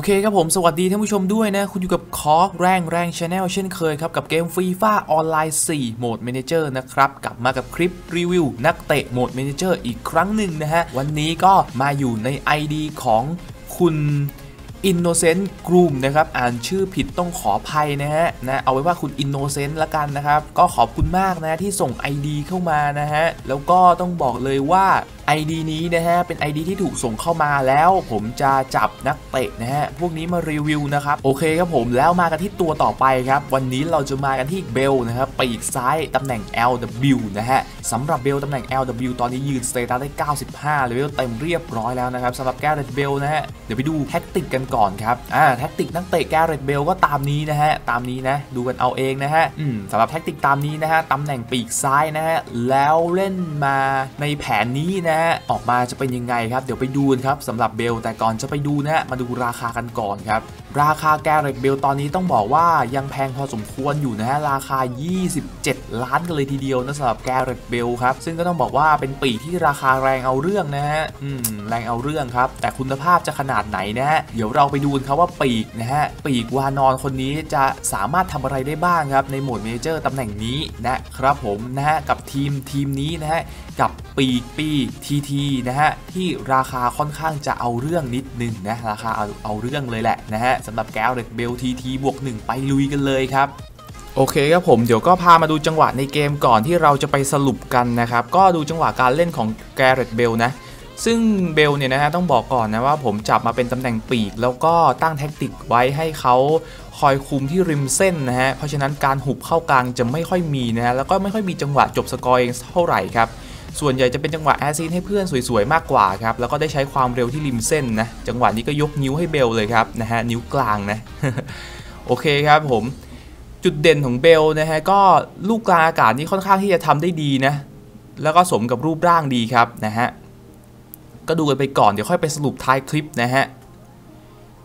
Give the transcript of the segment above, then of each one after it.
อเคครับผมสวัสดีท่านผู้ชมด้วยนะ คุณอยู่กับคอแรงแรงชาแนลเช่นเคยครับ กับเกมฟรีฟ่าออนไลน์ 4 โหมด Manager นะครับ กลับมากับคลิปรีวิว นักเตะโหมด Manager อีกครั้งหนึ่งนะฮะ วันนี้ก็มาอยู่ใน ID ของคุณ Innocent Groom นะครับ อ่านชื่อผิดต้องขออภัยนะฮะนะเอาไว้ว่าคุณ Innocent ละกันนะครับ ก็ขอบคุณมากนะที่ส่ง ID เข้ามานะฮะ แล้วก็ต้องบอกเลยว่า ID นี้นะฮะเป็น ID ที่ถูกส่งเข้ามาแล้วผมจะจับนักเตะนะฮะพวกนี้มารีวิวนะครับโอเคครับผมแล้วมากันที่ตัวต่อไปครับ วันนี้เราจะมากันที่เบลนะครับปีกซ้ายตำแหน่ง LW นะฮะสำหรับเบลตำแหน่ง LW ตอนนี้ยืนสเตตัสได้ 95เลเวลเต็มเรียบร้อยแล้วนะครับสำหรับแกเรตเบลนะฮะเดี๋ยวไปดูแท็กติกกันก่อนครับอ่าแท็กติกนักเตะแกเรตเบลก็ตามนี้นะฮะตามนี้นะดูกันเอาเองนะฮะอืมสำหรับแท็กติกตามนี้นะฮะตำแหน่งปีกซ้ายนะฮะแล้วเล่นมาในแผนนี้นะฮะออกมาจะเป็นยังไงครับ เดี๋ยวไปดูนครับสำหรับเบล แต่ก่อนจะไปดูนะฮะมาดูราคากันก่อนครับ ราคาแกเรตเบลตอนนี้ต้องบอกว่ายังแพงพอสมควรอยู่นะฮะราคา 27 ล้านกันเลยทีเดียวนะสำหรับแกเรตเบลครับ ซึ่งก็ต้องบอกว่าเป็นปีที่ราคาแรงเอาเรื่องนะฮะอืมแรงเอาเรื่องครับ แต่คุณภาพจะขนาดไหนนะฮะเดี๋ยวเราไปดูนครับว่าปีกนะฮะปีกวานอนคนนี้จะสามารถทำอะไรได้บ้างครับในโหมดเมเจอร์ตำแหน่งนี้นะครับผมนะฮะกับทีมทีมนี้นะฮะกับปีกปีทีทีนะฮะที่ราคาค่อนข้างจะเอาเรื่องนิดนึงนะราคาเอาเอาเรื่องเลยแหละนะฮะสำหรับแกลเรตเบลทีทีบวก1ไปลุยกันเลยครับโอเคครับผมเดี๋ยวก็พามาดูจังหวะในเกมก่อนที่เราจะไปสรุปกันนะครับ ก็ดูจังหวะการเล่นของแกเรตเบลนะซึ่งเบลเนี่ยนะฮะต้องบอกก่อนนะว่าผมจับมาเป็นตำแหน่งปีก แล้วก็ตั้งแท็กติกไว้ให้เขาคอยคุมที่ริมเส้นนะฮะเพราะฉะนั้นการหุบเข้ากลางจะไม่ค่อยมีนะฮะแล้วก็ไม่ค่อยมีจังหวะจบสกอร์เองเท่าไหร่ครับ ส่วนใหญ่จะเป็นจังหวะแอซินให้เพื่อนสวยๆ มากกว่าครับ แล้วก็ได้ใช้ความเร็วที่ริมเส้นนะ จังหวะนี้ก็ยกนิ้วให้เบลเลยครับนะฮะนิ้วกลางนะ โอเคครับผม จุดเด่นของเบลนะฮะก็ลูกกลางอากาศนี่ค่อนข้างที่จะทำได้ดีนะ แล้วก็สมกับรูปร่างดีครับนะฮะ ก็ดูกันไปก่อนเดี๋ยวค่อยไปสรุปท้ายคลิปนะฮะ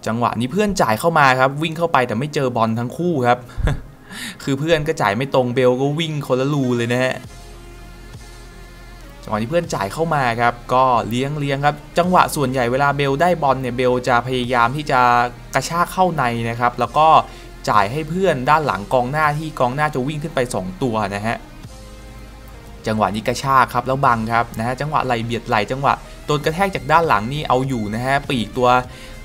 จังหวะนี้เพื่อนจ่ายเข้ามาครับ วิ่งเข้าไปแต่ไม่เจอบอลทั้งคู่ครับ คือเพื่อนก็จ่ายไม่ตรงเบลก็วิ่งคนละรูเลยนะฮะ จังหวะที่เพื่อนจ่ายเข้ามาครับก็เลี้ยงเลี้ยงครับจังหวะส่วนใหญ่เวลาเบลได้บอลเนี่ยเบลจะพยายามที่จะกระชากเข้าในนะครับแล้วก็จ่ายให้เพื่อนด้านหลังกองหน้าที่กองหน้าจะวิ่งขึ้นไป 2 ตัวนะฮะจังหวะนี้กระชากครับแล้วบังครับนะฮะจังหวะไหลเบียดไหลจังหวะโดนกระแทกจากด้านหลังนี่เอาอยู่นะฮะปีกตัว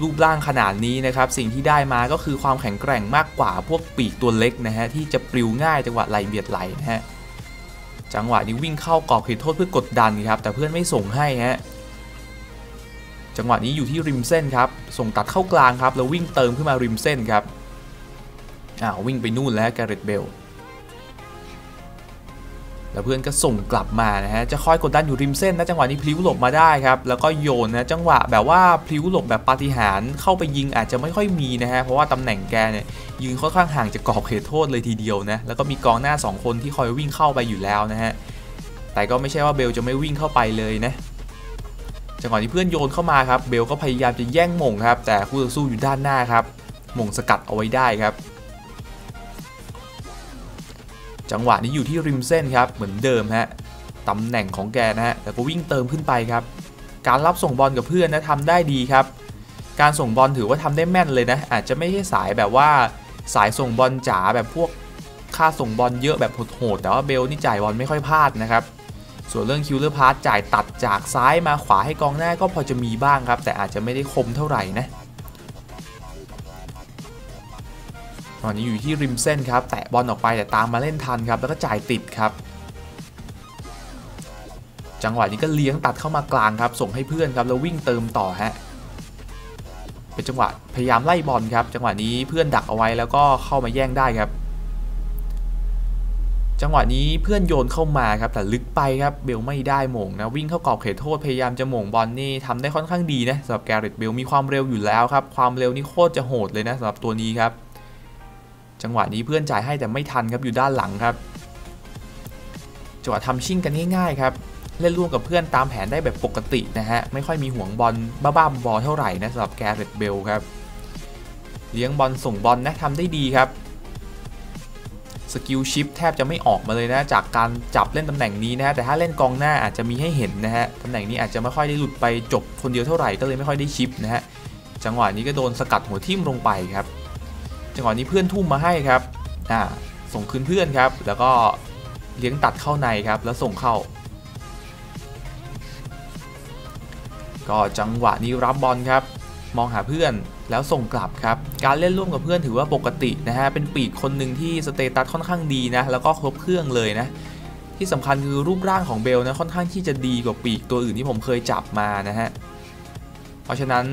รูปร่างขนาดนี้นะครับสิ่งที่ได้มาก็คือความแข็งแกร่งมากกว่าพวกปีกตัวเล็กนะฮะที่จะปลิวง่ายจังหวะไหลเบียดไหลนะฮะ จังหวะนี้วิ่งเข้ากรอบเขตโทษเพื่อกดดันครับ แต่เพื่อนไม่ส่งให้ฮะจังหวะนี้อยู่ที่ริมเส้นครับ ส่งตัดเข้ากลางครับ แล้ววิ่งเติมขึ้นมาริมเส้นครับอ้าววิ่งไปนู่นแล้วแกเรตเบล แล้วเพื่อนก็ส่งกลับมานะฮะจะคอยกดดันอยู่ริมเส้นนะจังหวะนี้พลิ้วหลบมาได้ครับแล้วก็โยนนะจังหวะแบบว่าพลิ้วหลบแบบปาฏิหาริย์เข้าไปยิงอาจจะไม่ค่อยมีนะฮะเพราะว่าตำแหน่งแกเนี่ยยืนค่อนข้างห่างจากกรอบเขตโทษเลยทีเดียวนะแล้วก็มีกองหน้า 2 คนที่คอยวิ่งเข้าไปอยู่แล้วนะฮะแต่ก็ไม่ใช่ว่าเบลจะไม่วิ่งเข้าไปเลยนะจังหวะที่เพื่อนโยนเข้ามาครับเบลก็พยายามจะแย่งหม่งครับแต่คู่ต่อสู้อยู่ด้านหน้าครับหม่งสกัดเอาไว้ได้ครับ จังหวะนี้อยู่ที่ริมเส้นครับเหมือนเดิมฮะตำแหน่งของแกนะฮะแต่ก็วิ่งเติมขึ้นไปครับ การรับส่งบอลกับเพื่อนนะทำได้ดีครับ การส่งบอลถือว่าทำได้แม่นเลยนะ อาจจะไม่ใช่สายแบบว่าสายส่งบอลจ๋าแบบพวกค่าส่งบอลเยอะแบบโหดๆแต่ว่าเบลนี่จ่ายบอลไม่ค่อยพลาดนะครับส่วนเรื่องคิวเลอร์พาร์จ่ายตัดจากซ้ายมาขวาให้กองหน้าก็พอจะมีบ้างครับ แต่อาจจะไม่ได้คมเท่าไหร่นะ อนนี้อยู่ที่ริมเส้นครับแตะบอลออกไปแต่ตามมาเล่นทันครับแล้วก็จ่ายติดครับ จังหวะนี้ก็เลี้ยงตัดเข้ามากลางครับ ส่งให้เพื่อนครับแล้ววิ่งเติมต่อฮะเป็นจังหวะพยายามไล่บอลครับ จังหวะนี้เพื่อนดักเอาไว้แล้วก็เข้ามาแย่งได้ครับ จังหวะนี้เพื่อนโยนเข้ามาครับแต่ลึกไปครับเบลไม่ได้หม่งนะวิ่งเข้ากรอบเขตโทษพยายามจะหม่งบอลนี่ทำได้ค่อนข้างดีนะสำหรับแกเรตเบลมีความเร็วอยู่แล้วครับความเร็วนี่โคตรจะโหดเลยนะสำหรับตัวนี้ครับ จังหวะนี้เพื่อนจ่ายให้แต่ไม่ทันครับอยู่ด้านหลังครับ จังหวะทำชิ่งกันง่ายๆครับเล่นร่วมกับเพื่อนตามแผนได้แบบปกตินะฮะ ไม่ค่อยมีห่วงบอลบ้าๆบอเท่าไหร่นะสำหรับแกเรตเบลครับ เลี้ยงบอลส่งบอลนะทำได้ดีครับ สกิลชิปแทบจะไม่ออกมาเลยนะ จากการจับเล่นตำแหน่งนี้นะฮะ แต่ถ้าเล่นกองหน้าอาจจะมีให้เห็นนะฮะ ตำแหน่งนี้อาจจะไม่ค่อยได้หลุดไปจบคนเดียวเท่าไหร่ก็เลยไม่ค่อยได้ชิปนะฮะ จังหวะนี้ก็โดนสกัดหัวทิ่มลงไปครับ จังหวะนี้เพื่อนทุ่มมาให้ครับอ่าส่งคืนเพื่อนครับ แล้วก็เลี้ยงตัดเข้าในครับ แล้วส่งเข้า ก็จังหวะนี้รับบอลครับ มองหาเพื่อนแล้วส่งกลับครับ การเล่นร่วมกับเพื่อนถือว่าปกตินะฮะ เป็นปีกคนหนึ่งที่สเตตัสค่อนข้างดีนะ แล้วก็ครบเครื่องเลยนะ ที่สำคัญคือรูปร่างของเบลนะค่อนข้างที่จะดีกว่าปีกตัวอื่นที่ผมเคยจับมานะฮะ เพราะฉะนั้น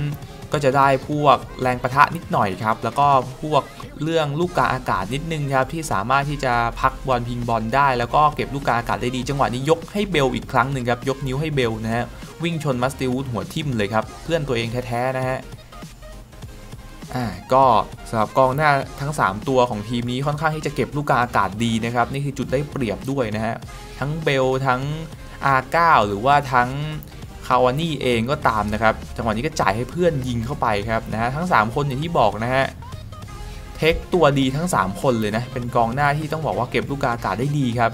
ก็จะได้พวกแรงประทะนิดหน่อยครับ แล้วก็พวกเรื่องลูกกาอากาศนิดนึงครับที่สามารถที่จะพักบอลพิงบอลได้ แล้วก็เก็บลูกกาอากาศได้ดี จังหวะนี้ยกให้เบลอีกครั้งหนึ่งครับยกนิ้วให้เบลนะฮะวิ่งชนมัสติวูดหัวทิ่มเลยครับเพื่อนตัวเองแท้ๆนะฮะอ่าก็สำหรับกองหน้าทั้ง 3 ตัวของทีมนี้ค่อนข้างที่จะเก็บลูกกาอากาศดีนะครับนี่คือจุดได้เปรียบด้วยนะฮะทั้งเบลทั้ง R9 หรือว่าทั้ง คาวานี่เองก็ตามนะครับจังหวะนี้ก็จ่ายให้เพื่อนยิงเข้าไปครับนะฮะทั้ง 3 คนอย่างที่บอกนะฮะเทคตัวดีทั้ง 3 คนเลยนะ เป็นกองหน้าที่ต้องบอกว่าเก็บลูกกาอากาศได้ดีครับ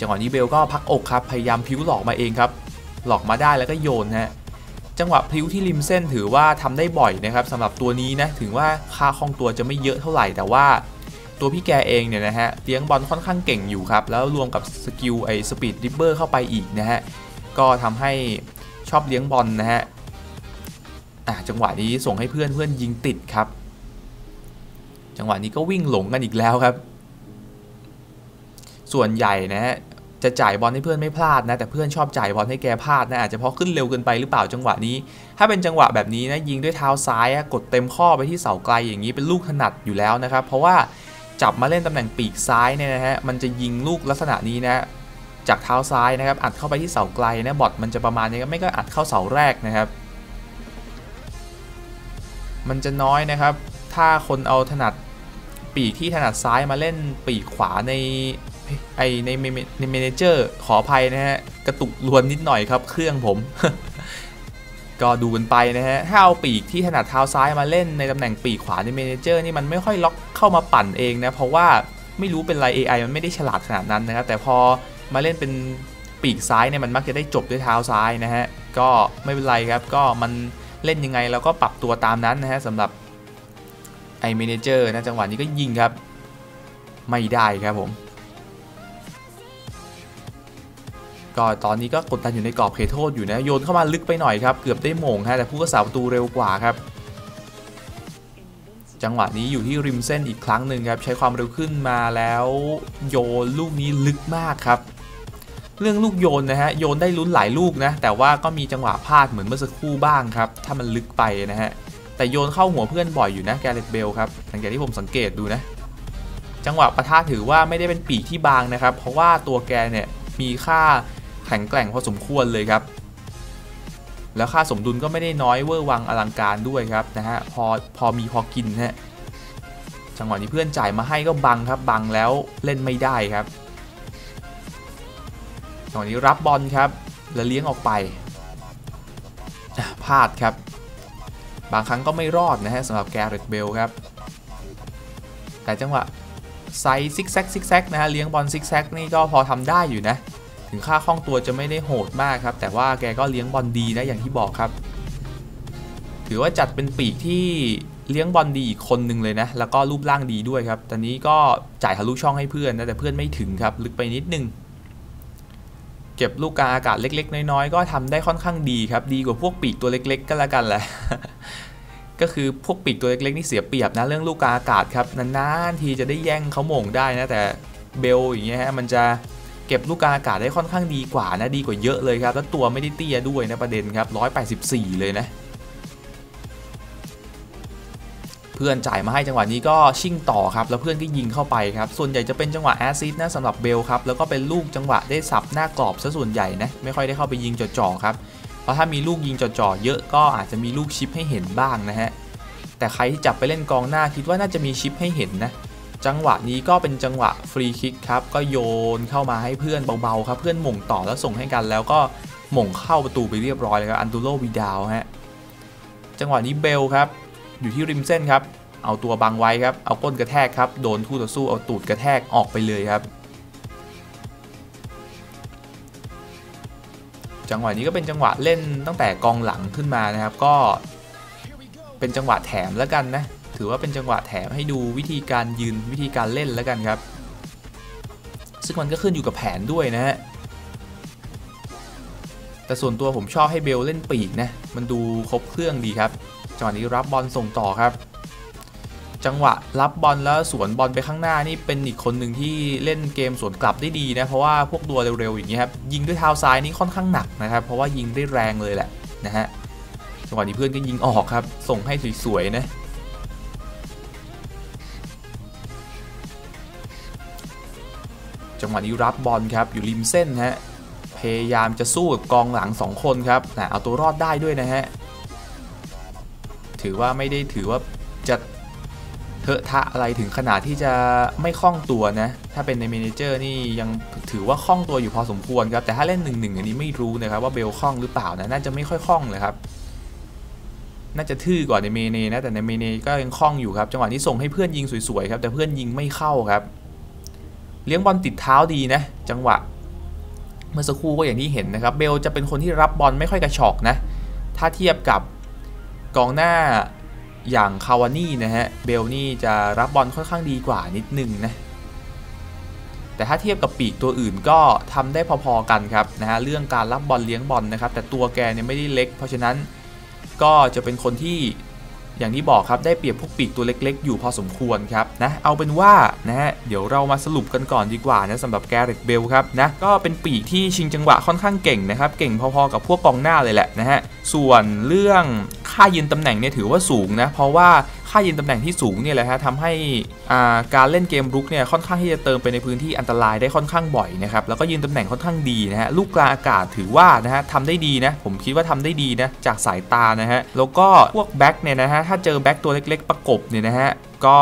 จังหวะนี้เบลก็พักอกครับ พยายามพิ้วหลอกมาเองครับ หลอกมาได้แล้วก็โยนฮะจังหวะพลิ้วที่ริมเส้นถือว่าทำได้บ่อยนะครับสำหรับตัวนี้นะถึงว่าค่าคล่องตัวจะไม่เยอะเท่าไหร่แต่ว่าตัวพี่แกเองเนี่ยนะฮะเลี้ยงบอลค่อนข้างเก่งอยู่ครับ แล้วรวมกับสกิลไอ้สปีดริบเบอร์เข้าไปอีกนะฮะ ก็ทำให้ชอบเลี้ยงบอลนะฮะอะจังหวะนี้ส่งให้เพื่อนเพื่อนยิงติดครับ จังหวะนี้ก็วิ่งหลงกันอีกแล้วครับ ส่วนใหญ่นะฮะจะจ่ายบอลให้เพื่อนไม่พลาดนะแต่เพื่อนชอบจ่ายบอลให้แกพลาดนะอาจจะเพราะขึ้นเร็วเกินไปหรือเปล่าจังหวะนี้ ถ้าเป็นจังหวะแบบนี้นะยิงด้วยเท้าซ้ายกดเต็มข้อไปที่เสาไกลอย่างนี้เป็นลูกถนัดอยู่แล้วนะครับ เพราะว่าจับมาเล่นตำแหน่งปีกซ้ายเนี่ยนะฮะมันจะยิงลูกลักษณะนี้นะ จากเท้าซ้ายนะครับ อัดเข้าไปที่เสาไกลนะบอทมันจะประมาณนี้ไม่ก็อัดเข้าเสาแรกนะครับ มันจะน้อยนะครับ ถ้าคนเอาถนัดปีกที่ถนัดซ้ายมาเล่นปีกขวาในไอในในเมนเจอร์ขออภัยนะฮะกระตุกรวนนิดหน่อยครับ เครื่องผม ก็ดูกันไปนะฮะถ้าเอาปีกที่ถนัดเท้าซ้ายมาเล่นในตำแหน่งปีกขวาในเมนเจอร์นี่มันไม่ค่อยล็อกเข้ามาปั่นเองนะเพราะว่าไม่รู้เป็นไร AI มันไม่ได้ฉลาดขนาดนั้นนะครับแต่พอ มาเล่นเป็นปีกซ้ายเนี่ยมันมักจะได้จบด้วยเท้าซ้ายนะฮะ ก็ไม่เป็นไรครับ ก็มันเล่นยังไงเราก็ปรับตัวตามนั้นนะฮะสำหรับไอเมนเจอร์นะจังหวะนี้ก็ยิงครับ ไม่ได้ครับผม ก็ตอนนี้ก็กดดันอยู่ในกรอบเขตโทษอยู่นะ โยนเข้ามาลึกไปหน่อยครับ เกือบได้โมงฮะแต่ผู้รักษาประตูเร็วกว่าครับ จังหวะนี้อยู่ที่ริมเส้นอีกครั้งหนึ่งครับ ใช้ความเร็วขึ้นมาแล้ว โยนลูกนี้ลึกมากครับ เรื่องลูกโยนนะฮะโยนได้ลุ้นหลายลูกนะแต่ว่าก็มีจังหวะพลาดเหมือนเมื่อสักครู่บ้างครับถ้ามันลึกไปนะฮะแต่โยนเข้าหัวเพื่อนบ่อยอยู่นะแกเรตเบลครับหลังจากที่ผมสังเกตดูนะจังหวะประทะถือว่าไม่ได้เป็นปีกที่บางนะครับ เพราะว่าตัวแกเนี่ยมีค่าแข็งแกร่งพอสมควรเลยครับ แล้วค่าสมดุลก็ไม่ได้น้อยเวอร์วังอลังการด้วยครับนะฮะพอพอมีพอกินฮะจังหวะนี้เพื่อนจ่ายมาให้ก็บังครับบังแล้วเล่นไม่ได้ครับ จังหวะนี้รับบอลครับ แล้วเลี้ยงออกไปพลาดครับ บางครั้งก็ไม่รอดนะฮะสำหรับแกเรตเบลครับ แต่จังหวะไซส์ซิกแซกซิกแซกนะฮะเลี้ยงบอลซิกแซกนี่ก็พอทำได้อยู่นะ ถึงค่าคล่องตัวจะไม่ได้โหดมากครับ แต่ว่าแกก็เลี้ยงบอลดีนะอย่างที่บอกครับ ถือว่าจัดเป็นปีกที่เลี้ยงบอลดีอีกคนหนึ่งเลยนะ แล้วก็รูปร่างดีด้วยครับ ตอนนี้ก็จ่ายทะลุช่องให้เพื่อนนะแต่เพื่อนไม่ถึงครับ ลึกไปนิดนึง เก็บลูกกาอากาศเล็ก ๆ น้อยๆ ก็ทำได้ค่อนข้างดีครับ ดีกว่าพวกปีกตัวเล็ก ๆ ก็แล้วกันแหละก็คือพวกปีกตัวเล็กๆนี่เสียเปรียบนะเรื่องลูกกาอากาศครับนานๆทีจะได้แย่งเขาโมงได้นะแต่เบลอย่างเงี้ยฮะมันจะเก็บลูกกาอากาศได้ค่อนข้างดีกว่านะดีกว่าเยอะเลยครับ แล้วตัวไม่ได้เตี้ยด้วยนะประเด็นครับ184 เลยนะ พื่อนจ่ายมาให้จังหวะนี้ก็ชิ่งต่อครับ แล้วเพื่อนก็ยิงเข้าไปครับ ส่วนใหญ่จะเป็นจังหวะแอซิดนะสำหรับเบลครับ แล้วก็เป็นลูกจังหวะได้สับหน้ากรอบซะส่วนใหญ่นะ ไม่ค่อยได้เข้าไปยิงจ่อๆครับ เพราะถ้ามีลูกยิงจ่อๆเยอะก็อาจจะมีลูกชิปให้เห็นบ้างนะฮะ แต่ใครที่จับไปเล่นกองหน้าคิดว่าน่าจะมีชิปให้เห็นนะ จังหวะนี้ก็เป็นจังหวะฟรีคิกครับ ก็โยนเข้ามาให้เพื่อนเบาๆครับ เพื่อนหม่งต่อแล้วส่งให้กัน แล้วก็หม่งเข้าประตูไปเรียบร้อยเลยครับ อันดูโรวีดาวฮะ จังหวะนี้เบลครับ อยู่ที่ริมเส้นครับ เอาตัวบังไว้ครับ เอาก้นกระแทกครับ โดนคู่ต่อสู้เอาตูดกระแทกออกไปเลยครับ จังหวะนี้ก็เป็นจังหวะเล่นตั้งแต่กองหลังขึ้นมานะครับ ก็เป็นจังหวะแถมแล้วกันนะ ถือว่าเป็นจังหวะแถมให้ดูวิธีการยืนวิธีการเล่นแล้วกันครับ ซึ่งมันก็ขึ้นอยู่กับแผนด้วยนะฮะแต่ส่วนตัวผมชอบให้เบลเล่นปีกนะ มันดูครบเครื่องดีครับ จังหวะนี้รับบอลส่งต่อครับ จังหวะรับบอลแล้วสวนบอลไปข้างหน้านี่เป็นอีกคนหนึ่งที่เล่นเกมสวนกลับได้ดีนะเพราะว่าพวกตัวเร็วๆอย่างนี้ครับยิงด้วยเท้าซ้ายนี่ค่อนข้างหนักนะครับเพราะว่ายิงได้แรงเลยแหละนะฮะจังหวะนี้เพื่อนก็ยิงออกครับ ส่งให้สวยๆนะจังหวะนี้รับบอลครับอยู่ริมเส้นฮะพยายามจะสู้กับกองหลัง 2 คนครับนะเอาตัวรอดได้ด้วยนะฮะ ถือว่าไม่ได้ถือว่าจะเทอะทะอะไรถึงขนาดที่จะไม่คล่องตัวนะ ถ้าเป็นในเมนเจอร์นี่ยังถือว่าคล่องตัวอยู่พอสมควรครับ แต่ถ้าเล่นหนึ่งหนึ่งอันนี้ไม่รู้นะครับว่าเบลคล่องหรือเปล่านะ น่าจะไม่ค่อยคล่องเลยครับ น่าจะทื่อกว่าในเมเนนะ แต่ในเมเนก็ยังคล่องอยู่ครับ จังหวะนี้ส่งให้เพื่อนยิงสวยๆครับ แต่เพื่อนยิงไม่เข้าครับ เลี้ยงบอลติดเท้าดีนะ จังหวะ เมื่อสักครู่ก็อย่างที่เห็นนะครับ เบลจะเป็นคนที่รับบอลไม่ค่อยกระชอกนะ ถ้าเทียบกับ กองหน้าอย่างคาวานี่นะฮะ เบลนี่จะรับบอลค่อนข้างดีกว่านิดนึงนะ แต่ถ้าเทียบกับปีกตัวอื่นก็ทำได้พอๆกันครับนะฮะ เรื่องการรับบอลเลี้ยงบอลนะครับ แต่ตัวแกเนี่ยไม่ได้เล็ก เพราะฉะนั้นก็จะเป็นคนที่ อย่างที่บอกครับได้เปรียบพวกปีกตัวเล็กๆ อยู่พอสมควรครับนะเอาเป็นว่านะฮะเดี๋ยวเรามาสรุปกันก่อนดีกว่านะสำหรับแกเร็ตเบลครับนะก็เป็นปีกที่ชิงจังหวะค่อนข้างเก่งนะครับเก่งพอๆกับพวกกองหน้าเลยแหละนะฮะส่วนเรื่องค่ายืนตำแหน่งเนี่ยถือว่าสูงนะเพราะว่า ค่ายืนตำแหน่งที่สูงเนี่ยแหละฮะทำให้การเล่นเกมรุกเนี่ยค่อนข้างที่จะเติมไปในพื้นที่อันตรายได้ค่อนข้างบ่อยนะครับแล้วก็ยืนตำแหน่งค่อนข้างดีนะฮะลูกกลางอากาศถือว่านะฮะทำได้ดีนะผมคิดว่าทำได้ดีนะจากสายตานะฮะแล้วก็พวกแบ็กเนี่ยนะฮะถ้าเจอแบ็กตัวเล็ก ๆ ประกบเนี่ยนะฮะก็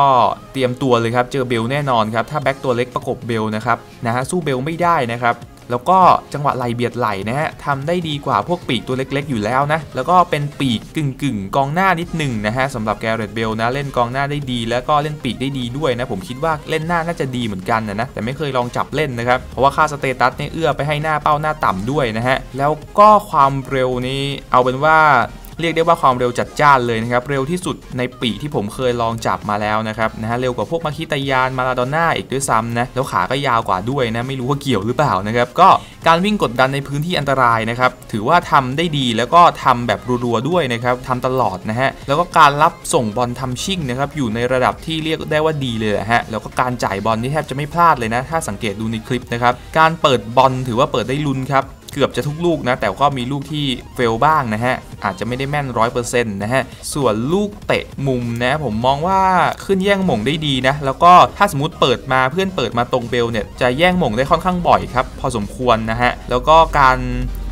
เตรียมตัวเลยครับ เจอเบลแน่นอนครับ ถ้าแบ็กตัวเล็กประกบเบลนะครับนะฮะสู้เบลไม่ได้นะครับ แล้วก็จังหวะไหลเบียดไหลนะฮะทำได้ดีกว่าพวกปีกตัวเล็กๆ อยู่แล้วนะ แล้วก็เป็นปีกกึ่งกึ่งกองหน้านิดหนึ่งนะฮะสำหรับแกเรตเบลนะเล่นกองหน้าได้ดี แล้วก็เล่นปีกได้ดีด้วยนะ ผมคิดว่าเล่นหน้าน่าจะดีเหมือนกันนะนะแต่ไม่เคยลองจับเล่นนะครับ เพราะว่าค่าสเตตัสเนี่ยเอื้อไปให้หน้าเป้าหน้าต่ำด้วยนะฮะแล้วก็ความเร็วนี้เอาเป็นว่า เรียกได้ว่าความเร็วจัดจ้านเลยนะครับ เร็วที่สุดในปีที่ผมเคยลองจับมาแล้วนะครับนะฮะเร็วกว่าพวกมาคิตายานมาลาดอนน่าอีกด้วยซ้ำนะแล้วขาก็ยาวกว่าด้วยนะไม่รู้ว่าเกี่ยวหรือเปล่านะครับก็การวิ่งกดดันในพื้นที่อันตรายนะครับถือว่าทำได้ดีแล้วก็ทำแบบรัวๆด้วยนะครับทำตลอดนะฮะแล้วก็การรับส่งบอลทำชิ่งนะครับอยู่ในระดับที่เรียกได้ว่าดีเลยฮะแล้วก็การจ่ายบอลนี่แทบจะไม่พลาดเลยนะ ถ้าสังเกตดูในคลิปนะครับการเปิดบอลถือว่าเปิดได้ลุ้นครับ กือบจะทุกลูกนะ แต่ก็มีลูกที่เฟลบ้างนะฮะ อาจจะไม่ได้แม่นร้อยเปอร์เซ็นต์นะฮะ ส่วนลูกเตะมุมนะ ผมมองว่าขึ้นแย่งหม่งได้ดีนะ แล้วก็ถ้าสมมติเปิดมาเพื่อนเปิดมาตรงเบลเนี่ยจะแย่งหม่งได้ค่อนข้างบ่อยครับ พอสมควรนะฮะ แล้วก็การ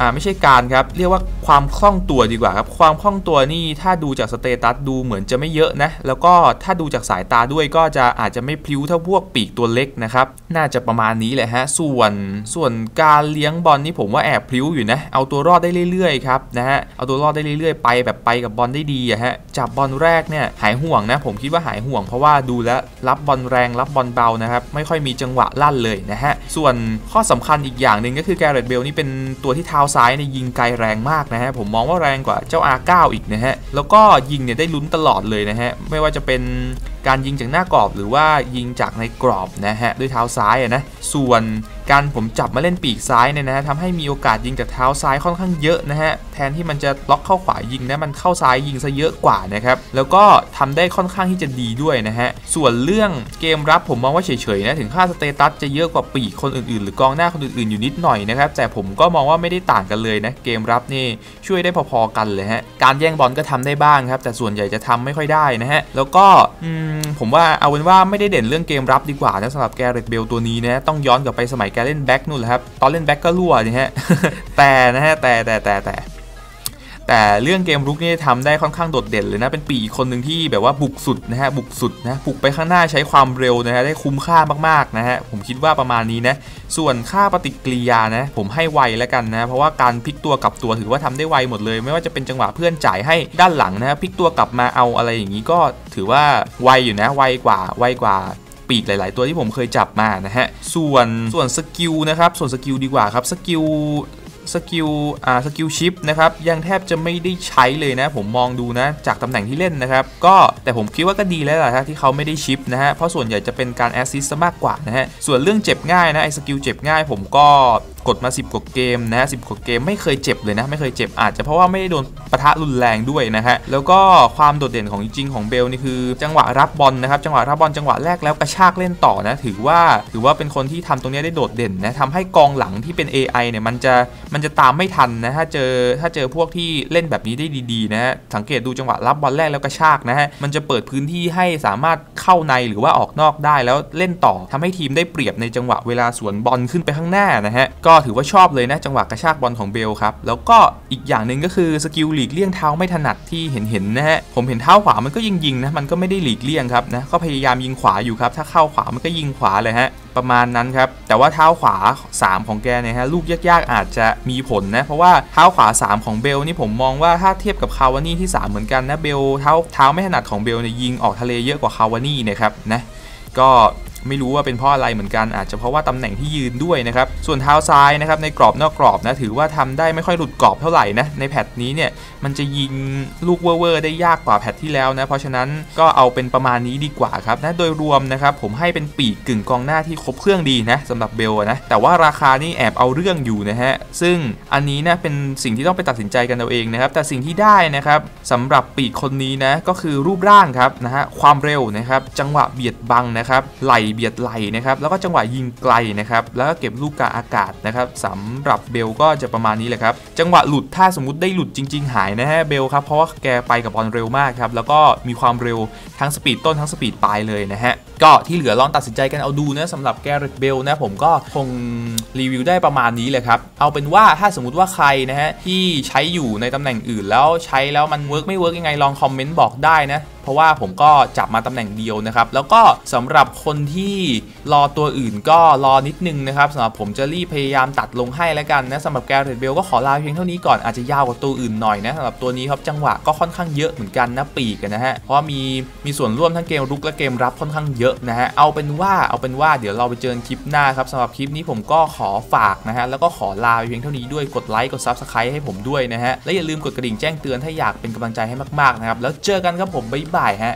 อ่าไม่ใช่การครับ เรียกว่าความคล่องตัวดีกว่าครับ ความคล่องตัวนี่ถ้าดูจากสเตตัสดูเหมือนจะไม่เยอะนะ แล้วก็ถ้าดูจากสายตาด้วยก็จะอาจจะไม่พลิ้วเท่าพวกปีกตัวเล็กนะครับ น่าจะประมาณนี้แหละฮะ ส่วนส่วนการเลี้ยงบอลนี่ผมว่าแอบพลิ้วอยู่นะ เอาตัวรอดได้เรื่อยๆครับนะฮะ เอาตัวรอดได้เรื่อยๆ ไปแบบไปกับบอลได้ดีอะฮะ จับบอลแรกเนี่ยหายห่วงนะ ผมคิดว่าหายห่วงเพราะว่าดูแลรับบอลแรงรับบอลเบานะครับ ไม่ค่อยมีจังหวะลั่นเลยนะฮะ ส่วนข้อสำคัญอีกอย่างหนึ่งก็คือแกเรตเบลนี่เป็นตัวที่เท้าซ้ายในยิงไกลแรงมากนะฮะ ผมมองว่าแรงกว่าเจ้า R9 อีกนะฮะ แล้วก็ยิงเนี่ยได้ลุ้นตลอดเลยนะฮะ ไม่ว่าจะเป็น การยิงจากหน้ากรอบหรือว่ายิงจากในกรอบนะฮะด้วยเท้าซ้ายนะส่วนการผมจับมาเล่นปีกซ้ายเนี่ยนะฮะทำให้มีโอกาสยิงจากเท้าซ้ายค่อนข้างเยอะนะฮะแทนที่มันจะล็อกเข้าขวายิงนะมันเข้าซ้ายยิงซะเยอะกว่านะครับแล้วก็ทำได้ค่อนข้างที่จะดีด้วยนะฮะส่วนเรื่องเกมรับผมมองว่าเฉยๆนะถึงค่าสเตตัสจะเยอะกว่าปีกคนอื่นๆ หรือกองหน้าคนอื่นๆอยู่นิดหน่อยนะครับแต่ผมก็มองว่าไม่ได้ต่างกันเลยนะเกมรับนี่ช่วยได้พอๆกันเลยฮะการแย่งบอลก็ทำได้บ้างครับแต่ส่วนใหญ่จะทำไม่ค่อยได้นะฮะแล้วก็ผมว่าเอาเป็นว่าไม่ได้เด่นเรื่องเกมรับดีกว่านะสำหรับแกเรตเบลตัวนี้นะต้องย้อนกลับไปสมัยแกเล่นแบ็กนู่นแหละครับตอนเล่นแบ็กก็รั่วนะฮะแต่นะฮะแต่แต่แต่แต่ แต่เรื่องเกมรุกนี่ทำได้ค่อนข้างโดดเด่นเลยนะ เป็นปีอีกคนหนึ่งที่แบบว่าบุกสุดนะฮะ บุกสุดนะบุกไปข้างหน้าใช้ความเร็วนะฮะ ได้คุ้มค่ามากๆนะฮะ ผมคิดว่าประมาณนี้นะ ส่วนค่าปฏิกิริยานะ ผมให้ไวแล้วกันนะ เพราะว่าการพลิกตัวกลับตัวถือว่าทำได้ไวหมดเลย ไม่ว่าจะเป็นจังหวะเพื่อนจ่ายให้ด้านหลังนะฮะ พลิกตัวกลับมาเอาอะไรอย่างนี้ก็ถือว่าไวอยู่นะ ไวกว่า ไวกว่าปีกหลาย ๆ ตัวที่ผมเคยจับมานะฮะ ส่วนส่วนสกิลนะครับ ส่วนสกิลดีกว่าครับ สกิล สกิลอ่าสกิลชิปนะครับยังแทบจะไม่ได้ใช้เลยนะ ผมมองดูนะ จากตำแหน่งที่เล่นนะครับ ก็แต่ผมคิดว่าก็ดีแล้วแหละที่เขาไม่ได้ชิปนะฮะเพราะส่วนใหญ่จะเป็นการแอสซิสต์มากกว่านะฮะส่วนเรื่องเจ็บง่ายนะไอ้สกิลเจ็บง่ายผมก็ กดมา 10 กว่าเกมนะฮะสิกว่าเกมไม่เคยเจ็บเลยนะ ไม่เคยเจ็บอาจจะเพราะว่าไม่ได้โดนปะทะรุนแรงด้วยนะฮะแล้วก็ความโดดเด่นของจริงของเบลนี่คือ จังหวะรับบอลนะครับจังหวะรับบอลจังหวะแรกแล้วกระชากเล่นต่อนะถือว่าถือว่าเป็นคนที่ทำตรงนี้ได้โดดเด่นนะทำให้กองหลังที่เป็น AI เนี่ยมันจะมันจะตามไม่ทันนะถ้าเจอถ้าเจอพวกที่เล่นแบบนี้ได้ดีๆนะฮะสังเกตดูจังหวะรับบอลแรกแล้วกระชากนะฮะมันจะเปิดพื้นที่ให้สามารถเข้าในหรือว่าออกนอกได้แล้วเล่นต่อทำให้ทีมได้เปรียบในจังหวะเวลาสวนบอลขึ้นไปข้างหน้านะฮะก็ถือว่าชอบเลยนะจังหวะกระชากบอลของเบลครับ แล้วก็อีกอย่างหนึ่งก็คือสกิลหลีกเลี่ยงเท้าไม่ถนัดที่เห็นเห็นนะฮะผมเห็นเท้าขวามันก็ยิงยิงนะมันก็ไม่ได้หลีกเลี่ยงครับนะก็พยายามยิงขวาอยู่ครับถ้าเข้าขวามันก็ยิงขวาเลยฮะประมาณนั้นครับแต่ว่าเท้าขวา 3 ของแกเนี่ยฮะลูกยากๆอาจจะมีผลนะเพราะว่าเท้าขวา 3 ของเบลนี่ผมมองว่าถ้าเทียบกับคาวานี่ที่ 3 เหมือนกันนะเบลเท้าเท้าไม่ถนัดของเบลเนี่ยยิงออกทะเลเยอะกว่าคาวานี่นะครับนะก็ ไม่รู้ว่าเป็นเพราะอะไรเหมือนกันอาจจะเพราะว่าตำแหน่งที่ยืนด้วยนะครับส่วนเท้าซ้ายนะครับในกรอบนอกกรอบนะถือว่าทำได้ไม่ค่อยหลุดกรอบเท่าไหร่นะในแพทนี้เนี่ยมันจะยิงลูกเวอร์ได้ยากกว่าแพทที่แล้วนะเพราะฉะนั้นก็เอาเป็นประมาณนี้ดีกว่าครับนะโดยรวมนะครับผมให้เป็นปีกกึ่งกองหน้าที่ครบเครื่องดีนะสำหรับเบลนะแต่ว่าราคานี่แอบเอาเรื่องอยู่นะฮะซึ่งอันนี้นะเป็นสิ่งที่ต้องไปตัดสินใจกันเอาเองนะครับแต่สิ่งที่ได้นะครับสำหรับปีกคนนี้นะก็คือรูปร่างครับนะฮะความเร็วนะครับจังหวะเบียดบังนะครับไหลเบียดไหลนะครับแล้วก็จังหวะยิงไกลนะครับแล้วก็เก็บลูกกาอากาศนะครับสำหรับเบลก็จะประมาณนี้แหละครับจังหวะหลุดถ้าสมมติได้หลุดจริง ๆ หายนะฮะเบลครับเพราะว่าแกไปกับบอลเร็วมากครับแล้วก็มีความเร็วทั้งสปีดต้นทั้งสปีดปลายเลยนะฮะก็ที่เหลือลองตัดสินใจกันเอาดูนะสำหรับแกเรตเบลนะผมก็คงรีวิวได้ประมาณนี้เลยครับ เอาเป็นว่าถ้าสมมติว่าใครนะฮะที่ใช้อยู่ในตำแหน่งอื่น แล้วใช้แล้วมันเวิร์กไม่เวิร์กยังไงลองคอมเมนต์บอกได้นะเพราะว่าผมก็จับมาตำแหน่งเดียวนะครับ แล้วก็สำหรับคนที่รอตัวอื่นก็รอนิดนึงนะครับสำหรับผมจะรีบพยายามตัดลงให้แล้วกันนะสำหรับแกเรตเบลก็ขอลาเพียงเท่านี้ก่อนอาจจะยาวกว่าตัวอื่นหน่อยนะสำหรับตัวนี้ครับจังหวะก็ค่อนข้างเยอะเหมือนกันนะปีกนะฮะเพราะมีมีส่วนร่วมทั้งเกมรุกและเกมรับค่อนข้างเยอะนะฮะเอาเป็นว่าเอาเป็นว่าเดี๋ยวเราไปเจอคลิปหน้าครับสำหรับคลิปนี้ผมก็ขอฝากนะฮะแล้วก็ขอลาเพียงเท่านี้ด้วยกดไลค์กดซับสไครต์ให้ผมด้วยนะฮะและอย่าลืมกดกระดิ่งแจ้งเตือนถ้าอยากเป็นกำลังใจให้มากๆนะครับแล้วเจอกันครับผมบ๊ายบายฮะ